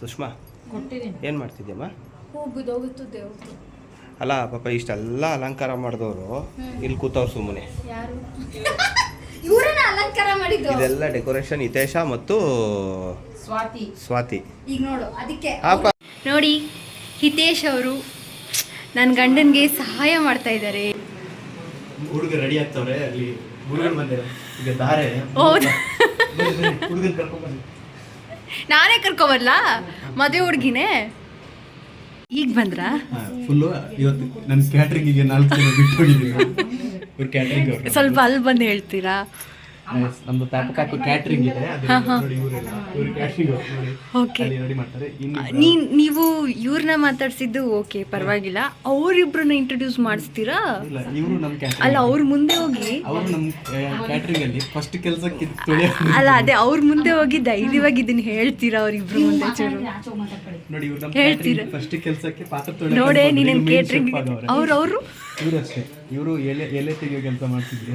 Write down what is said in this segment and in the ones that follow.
ಸುಷ್ಮಾ ಏನು ಮಾಡ್ತಿದ್ಯಮ್ಮ? ಹೂ ಬಿದ್ದೋಗಿತ್ತು ದೇವ್ರದ್ದು. ಅಲ್ಲ ಪಾಪ ಇಷ್ಟೆಲ್ಲ ಅಲಂಕಾರ ಮಾಡಿದವರು ಇಲ್ಲಿ ಕೂತವ್ರು ಸುಮ್ಮನೆ. ಅಲಂಕಾರ ಮಾಡಿದ್ದು. ಇದೆಲ್ಲ ಡೆಕೋರೇಷನ್ ಹಿತೇಶ ಮತ್ತು ಸ್ವಾತಿ. ಸ್ವಾತಿ. ಈಗ ನೋಡು ಅದಕ್ಕೆ. ನೋಡಿ ಹಿತೇಶ್ ಅವರು ನನ್ನ ಗಂಡನಿಗೆ ಸಹಾಯ ಮಾಡ್ತಾ ಇದ್ದಾರೆ. ಹುಡುಗ ರೆಡಿ ಆಗ್ತವ್ರೆ ಅಲ್ಲಿ ಹುಡುಗರು ಬಂದೆ. ಈಗ ದಾರೆ. ಹೌದು. ಹುಡುಗನ್ ಕರ್ಕೊಂಡ್ಬನ್ನಿ ನಾನೇ ಕರ್ಕೊಬರ್ಲಾ? ಮದುವೆ ಹುಡುಗಿನೇ? ಈಗ ಬಂದ್ರಾ? ಫುಲ್ಲು ಇವತ್ತು ನನ್ನ ಕ್ಯಾಟ್ರಿಂಗಿಗೆ ನಾಲ್ಕು ಜನ ಬಿಟ್ಟು ಹೋಗಿದ್ದೀನಿ ಸ್ವಲ್ಪ ಅಲ್ಲಿ ಬಂದು ಹೇಳ್ತೀರಾ? ನಮ್ದು ಪ್ಯಾಪ ಕಾಕು ಕ್ಯಾಟ್ರಿಂಗ್ ಇದೆ. ನೋಡಿ ಇವರೆಲ್ಲ ಇವ್ರು ಕ್ಯಾಟ್ರಿಂಗ್ ನೋಡಿ. ಓಕೆ. ನೀ ನೀವು ಇವ್ರನ್ನ ಮಾತಾಡ್ಸಿದ್ದು ಓಕೆ ಪರವಾಗಿಲ್ಲ. ಅವರಿಬ್ರನ್ನ ಇಂಟ್ರೊಡ್ಯೂಸ್ ಮಾಡಿಸ್ತೀರಾ? ಇಲ್ಲ ಇವರು ನಮ್ಮ ಅಲ್ಲ ಕ್ಯಾಟ್ರಿಂಗ್ ಅವ್ರ ಮುಂದೆ ಹೋಗಿ. ಅವರು ನಮ್ಮ ಕ್ಯಾಟ್ರಿಂಗ್ ಅಲ್ಲಿ. ಫಸ್ಟ್ ಕೆಲಸಕ್ಕೆ ಅಲ್ಲ ಅದೇ ಅವ್ರ ಮುಂದೆ ಹೋಗಿ ಧೈರ್ಯವಾಗಿ ಇದನ್ನ ಹೇಳ್ತೀರಾ ಅವ್ರಿಬ್ರು ಮುಂದೆ ನೋಡಿ ಇವ್ರು ನಮ್ಮ ಹೇಳ್ತೀರಾ? ಫಸ್ಟ್ ಕೆಲಸಕ್ಕೆ ಪಾತ್ರ ತೊಳೆ ನೋಡೇ ನೀನು ಕೇಟ್ರಿಂಗ್ ಅವ್ರು ಅವರು? ಇವರು ಅಷ್ಟೇ. ಇವರು ಎಲೆ ಎಲೆ ತೆಗಿಯೋ ಕೆಲಸ ಮಾಡ್ತಿದ್ರು.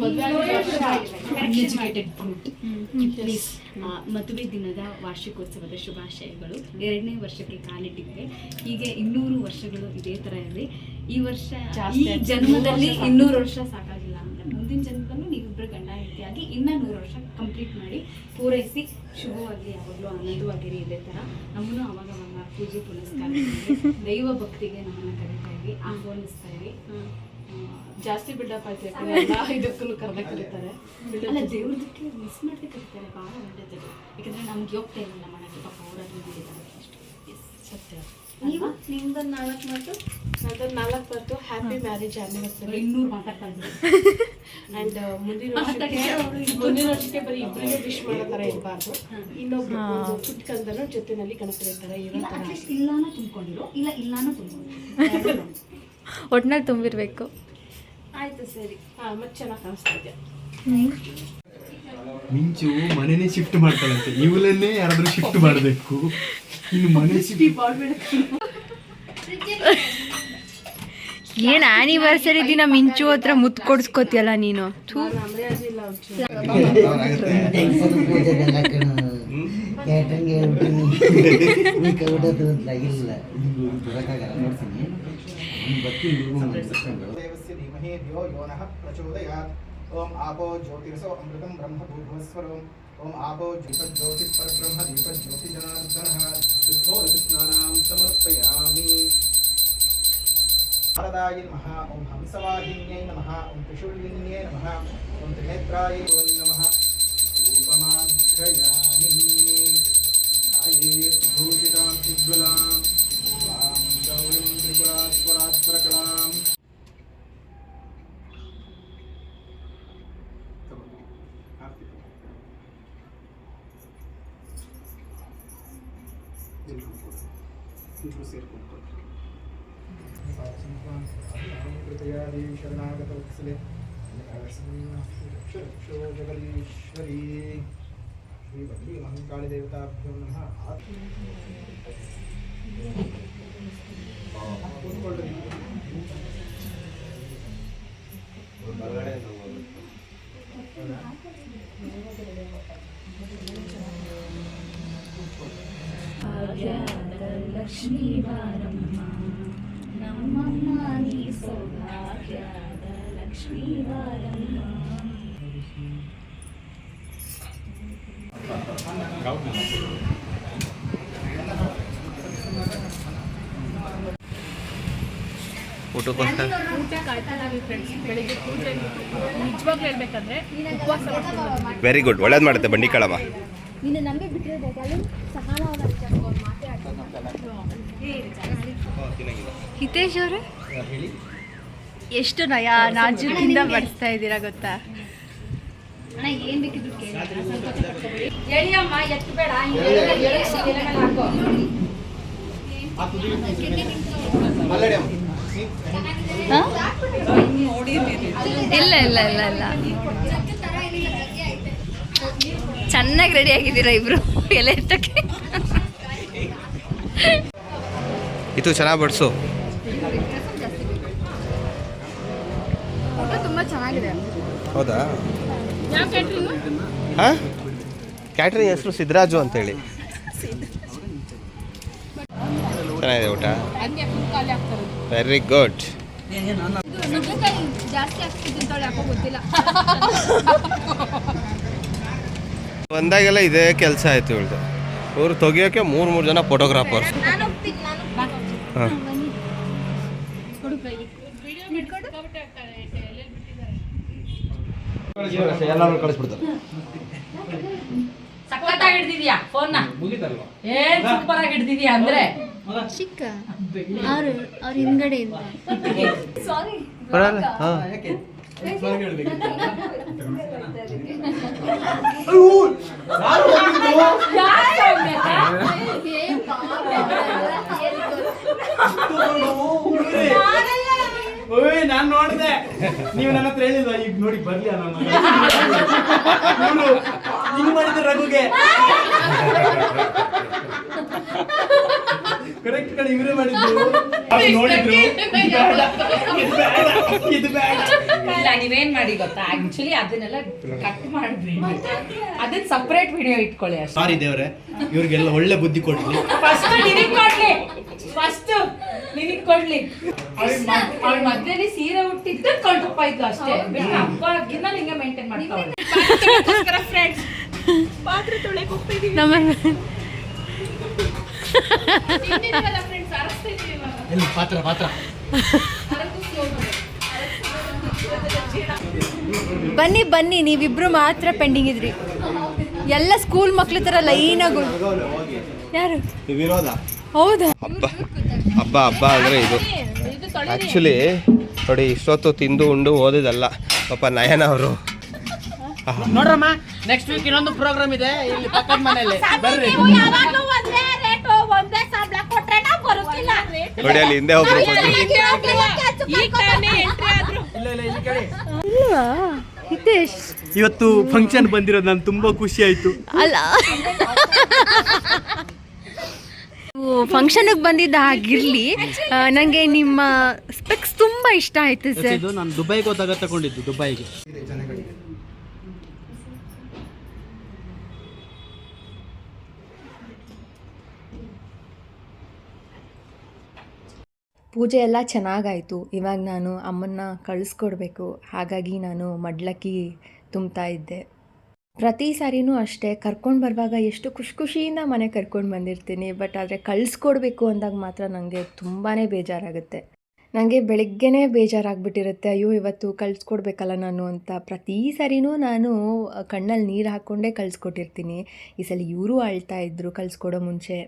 ಮದುವೆ ಅನ್ಎಜುಕೇಟೆಡ್ ಪ್ಲೀಸ್ ಮದುವೆ ದಿನದ ವಾರ್ಷಿಕೋತ್ಸವದ ಶುಭಾಶಯಗಳು. ಎರಡನೇ ವರ್ಷಕ್ಕೆ ಕಾಲಿಟ್ಟಿದೆ. ಹೀಗೆ ಇನ್ನೂರು ವರ್ಷಗಳು ಇದೇ ತರ ಇರಲಿ ಈ ವರ್ಷ ಈ ಜನ್ಮದಲ್ಲಿ ಇನ್ನೂರು ವರ್ಷ ಸಾಕಾಗಿಲ್ಲ ಅಂದ್ರೆ ಮುಂದಿನ ಜನ್ಮದಲ್ಲೂ ನೀವಿಬ್ಬರು ಗಂಡ ಹೆಂಡತಿಯಾಗಿ ಇನ್ನ ನೂರು ವರ್ಷ ಕಂಪ್ಲೀಟ್ ಮಾಡಿ ಪೂರೈಸಿ ಶುಭವಾಗಿ ಯಾವಾಗಲೂ ಆನಂದವಾಗಿರಿ ಇದೇ ಥರ ನಮ್ಮನ್ನು ಅವಾಗ ಅವಾಗ ಪೂಜೆ ಪುನಸ್ಕಾರ ದೈವ ಭಕ್ತಿಗೆ ನಮ್ಮನ್ನು ಕರೀತಾ ಇದ್ವಿ ಆಹ್ವಾನಿಸ್ತಾ ಆ, ಜಾಸ್ತಿ ಬಿಲ್ಡಪ್ ಆಯ್ತು ಎಲ್ಲ ಇದಕ್ಕೂ ಕರೆದ ಕರೀತಾರೆ ಅಲ್ಲ ದೇವ್ರದಕ್ಕೆ ಮಿಸ್ ಮಾಡದೆ ಕರೀತಾರೆ ಭಾಳ ಒಳ್ಳೇದು ಯಾಕಂದ್ರೆ ನಮ್ಗೆ ಹೋಗ್ತಾ ಇರಲಿಲ್ಲ ಮನೆಗೆ ಪಾಪ ದುಡಿತಾರೆ. ಎಸ್ ಸತ್ಯ. ನೀವು? ನಿಮ್ದೊಂದು ನಾಲ್ಕು ಮಾತು? ಅದನ್ನ ನಾಲ್ಕು ಬರ್ತು ಹ್ಯಾಪಿ ಮ್ಯಾರೇಜ್ ಆನಿವರ್ಸರಿ ಇನ್ನೂರು ಮಾತಾಡ್ತಾ ಇದ್ದೀನಿ ಅಂಡ್ ಮುಂದಿನ ವರ್ಷಕ್ಕೆ ಮುಂದಿನ ವರ್ಷಕ್ಕೆ ಬರೀ ಇಬ್ಬರಿಗೆ ವಿಶ್ ಮಾಡೋ ಥರ ಇರಬಾರ್ದು. ಇನ್ನೊಬ್ರು ಪುಟ್ಟ ಕಂದನು ಜೊತೆನಲ್ಲಿ ಗಣಪತಿ ಥರ ಇರೋ ಇಲ್ಲ ಥರ ಇಲ್ಲಾನು ತುಂಬ್ಕೊಂಡಿರೋ. ಇಲ್ಲ ಇಲ್ಲಾನು ತುಂಬ್ಕೊಂಡಿರೋ. ಒಟ್ಟಿನಲ್ಲಿ ತುಂಬಿರ್ಬೇಕು. ಆಯ್ತು ಸರಿ. ಹಾ ಮತ್ತೆ ಚೆನ್ನಾಗಿ ಮಿಂಚು ಮನೆನೇ ಶಿಫ್ಟ್ ಮಾಡ್ತಾಳಂತೆ. ಇವಳನ್ನೇ ಯಾರಾದ್ರೂ ಶಿಫ್ಟ್ ಮಾಡಬೇಕು. ಇನ್ನು ಮನೆ ಶಿಫ್ಟ್ ಏನ್ ಆನಿವರ್ಸರಿ ದಿನ ಮಿಂಚು ಹತ್ರ ಮುತ್ ಕೊಡ್ಸ್ಕೊತಿಯಲ್ಲ ನೀನು? ಥೂ. ಕ್ಯಾಟ್ರಿಂಗ್ ಹೇಳ್ಬಿಟ್ಟು ಇಲ್ಲ ಬರೋಕ್ಕಾಗಲ್ಲ ನೋಡ್ತೀನಿ ಬರ್ತೀನಿ देवस्य धीमहि धियो यो नः प्रचोदयात्। ॐ आपो ज्योतिरसो अमृतं ब्रह्म भूर्भुवस्वरम् ॐ आपो ज्योतिष्परब्रह्म दीपज्योतिजनार्दनः शुद्धोदकस्नानां समर्पयामि। वरदाय नमः। ॐ हंसवाहिन्यै नमः। ॐ त्रिशूलिन्यै नमः। ॐ त्रिनेत्राय नमः। रूपमाध्रयामि भूषितां उज्ज्वलां सीटु शेर्कुण्टु शरणागतवत्सले श्रीबद्रीमहङ्कालिदेवताभ्यो नमः ಆತ್ಮ ಲಕ್ಷ್ಮೀ ಬಾರಮ್ಮ ನಮ್ಮಮ್ಮ ನೀ ಸೌಭಾಗ್ಯದ ಲಕ್ಷ್ಮೀ ಬಾರಮ್ಮ ಊಟಕ್ಕೋಸ್ಕರ ವೆರಿ ಗುಡ್ ಒಳ್ಳೇದು ಮಾಡುತ್ತೆ ಬಂಡಿ ಕಳಮ್ಮ ಹಿತೇಶ್ ಅವರು? ಎಷ್ಟು ನಯ ನಾಜೂಕಿಂದ ಬಡಿಸ್ತಾ ಇದ್ದೀರಾ ಗೊತ್ತಾ? ಇಲ್ಲ ಇಲ್ಲ ಇಲ್ಲ ಇಲ್ಲ. ಚೆನ್ನಾಗಿ ರೆಡಿ ಆಗಿದ್ದೀರಾ ಇಬ್ರು? ಎಲೆ ಎತ್ತಕ್ಕೆ? ಇದು ಚೆನ್ನಾಗಿ ಬಡಿಸು. ಹೌದಾ? ಹಾಂ? ಕ್ಯಾಟ್ರಿಂಗ್ ಹೆಸರು ಸಿದ್ದರಾಜು ಅಂತೇಳಿ. ಚೆನ್ನಾಗಿದೆ ಊಟ? ವೆರಿ ಗುಡ್ ಬಂದಾಗೆಲ್ಲ ಇದೇ ಕೆಲಸ ಆಯ್ತು ಇವಳ್ದು. ಇವ್ರು ತೆಗಿಯೋಕೆ ಮೂರು ಮೂರು ಜನ ಫೋಟೋಗ್ರಾಫರ್ಸ್ ಹಾಂ. ಎಲ್ಲರೂ ಕಳಿಸ್ಬಿಡ್ತಾರೆ. ಸಖತ್ತಾಗಿ ಹಿಡ್ದಿದ್ಯಾ ಫೋನ್ನ ಏನ್ ಸೂಪರ್ ಆಗಿ ಹಿಡ್ದಿದ್ಯಾ ಅಂದ್ರೆ ಚಿಕ್ಕ. ಅವರು ಅವ್ರ ಹಿಂದ್ಗಡೆ ಬರಲ್ಲ ಹಾಂ. ನಾನ್ ನೋಡಿದೆ. ನೀವು ನನ್ನ ಹತ್ರ ಹೇಳಿಲ್ವಾ ಈಗ ನೋಡಿ ಬರ್ಲಿ ನಾನು? ಹಿಂಗ್ ಮಾಡಿದ್ರೆ ರಘುಗೆ. ಕರೆಕ್ಟ್ ಕಡೆ ಇವರೇ ಮಾಡಿದ್ರು ಅವ್ರು ನೋಡಿದ್ರು. ಇದು ಬೇಡ, ಇದು ಬೇಡ, ಇದು ಬೇಡ. ಇಲ್ಲ ನೀವೇನ್ ಮಾಡಿ ಗೊತ್ತಾ? ಆಕ್ಚುಲಿ ಅದನ್ನೆಲ್ಲ ಕಟ್ ಮಾಡ್ಬೇಡಿ. ಅದನ್ನ ಸಪರೇಟ್ ವಿಡಿಯೋ ಇಟ್ಕೊಳ್ಳಿ ಅಷ್ಟೇ. ಸಾರಿ ದೇವ್ರೆ ಇವ್ರಿಗೆಲ್ಲ ಒಳ್ಳೆ ಬುದ್ಧಿ ಕೊಡ್ಲಿ. ಫಸ್ಟ್ ನಿನಗ್ ಕೊಡ್ಲಿ. ಫಸ್ಟ್ ನಿನಗ್ ಕೊಡ್ಲಿ. ಅವ್ಳ ಮದ್ವೆಲಿ ಸೀರೆ ಹುಟ್ಟಿದ್ದು ಕೊಂಡಪ್ಪ ಇದ್ದು ಅಷ್ಟೇ. ಹಬ್ಬ ಆಗಿನ ನಿಂಗೆ ಮೇಂಟೈನ್ ಮಾಡ್ತಾವ್ರೆ ನಮ್ಮ ಪಾತ್ರ ಪಾತ್ರ. ಬನ್ನಿ ಬನ್ನಿ ನೀವಿಬ್ರು ಮಾತ್ರ ಪೆಂಡಿಂಗ್ ಇದ್ರಿ. ಎಲ್ಲ ಸ್ಕೂಲ್ ಮಕ್ಳ ತರ ಲೈನಾಗು ಯಾರು? ವಿರೋಧ ಹೌದಾ? ಹಬ್ಬ ಹಬ್ಬ ಹಬ್ಬ ಅಂದರೆ ಇದು. ಆ್ಯಕ್ಚುಲಿ ನೋಡಿ ಇಷ್ಟೊತ್ತು ತಿಂದು ಉಂಡು ಓದಿದಲ್ಲ. ಪಾಪ ನಯನ ಅವರು. ನೋಡ್ರಮ್ಮ ನೆಕ್ಸ್ಟ್ ವೀಕ್ ಇನ್ನೊಂದು ಪ್ರೋಗ್ರಾಮ್ ಇದೆ. ಇಲ್ಲಿ ಪಕ್ಕದ ಮನೆಯಲ್ಲಿ. ಬರ್ರಿ. ನೋಡಿ ಅಲ್ಲಿ ಹಿಂದೆ ಒಬ್ರು ಬಂದ್ರು ಇಲ್ಲ ಇಲ್ಲ ಇಲ್ಲಿ ಕೇಳಿ. ಇಲ್ವಾ? ಹಿತೇಶ್. ಇವತ್ತು ಫಂಕ್ಷನ್ ಬಂದಿರೋದು ನಾನು ತುಂಬಾ ಖುಷಿ ಆಯ್ತು. ಅಲ್ಲ. ಫಂಕ್ಷನ್ಗೆ ಬಂದಿದ್ದ ಹಾಗಿರ್ಲಿ ನನಗೆ ನಿಮ್ಮ ಸ್ಪೆಕ್ಸ್ ತುಂಬಾ ಇಷ್ಟ ಆಯ್ತು ಸರ್ ಇದು ನಾನು ದುಬೈಗೆ ಹೋದಾಗ ತಗೊಂಡಿದ್ದು ದುಬೈಗೆ. ಪೂಜೆ ಎಲ್ಲ ಚೆನ್ನಾಗಾಯಿತು. ಇವಾಗ ನಾನು ಅಮ್ಮನ್ನ ಕಳಿಸ್ಕೊಡ್ಬೇಕು. ಹಾಗಾಗಿ ನಾನು ಮಡ್ಲಕ್ಕಿ ತುಂಬ್ತಾ ಇದ್ದೆ. ಪ್ರತಿ ಸಾರಿನೂ ಅಷ್ಟೇ. ಕರ್ಕೊಂಡು ಬರುವಾಗ ಎಷ್ಟು ಖುಷಿ ಖುಷಿಯಿಂದ ಮನೆ ಕರ್ಕೊಂಡು ಬಂದಿರ್ತೀನಿ. ಬಟ್ ಆದರೆ ಕಳಿಸ್ಕೊಡ್ಬೇಕು ಅಂದಾಗ ಮಾತ್ರ ನನಗೆ ತುಂಬಾ ಬೇಜಾರಾಗುತ್ತೆ. ನನಗೆ ಬೆಳಗ್ಗೆನೇ ಬೇಜಾರಾಗ್ಬಿಟ್ಟಿರುತ್ತೆ. ಅಯ್ಯೋ, ಇವತ್ತು ಕಳಿಸ್ಕೊಡ್ಬೇಕಲ್ಲ ನಾನು ಅಂತ. ಪ್ರತಿ ಸಾರಿನೂ ನಾನು ಕಣ್ಣಲ್ಲಿ ನೀರು ಹಾಕ್ಕೊಂಡೇ ಕಳಿಸ್ಕೊಟ್ಟಿರ್ತೀನಿ. ಈ ಸಲ ಇವರು ಅಳ್ತಾ ಇದ್ರು ಕಳಿಸ್ಕೊಡೋ ಮುಂಚೆ.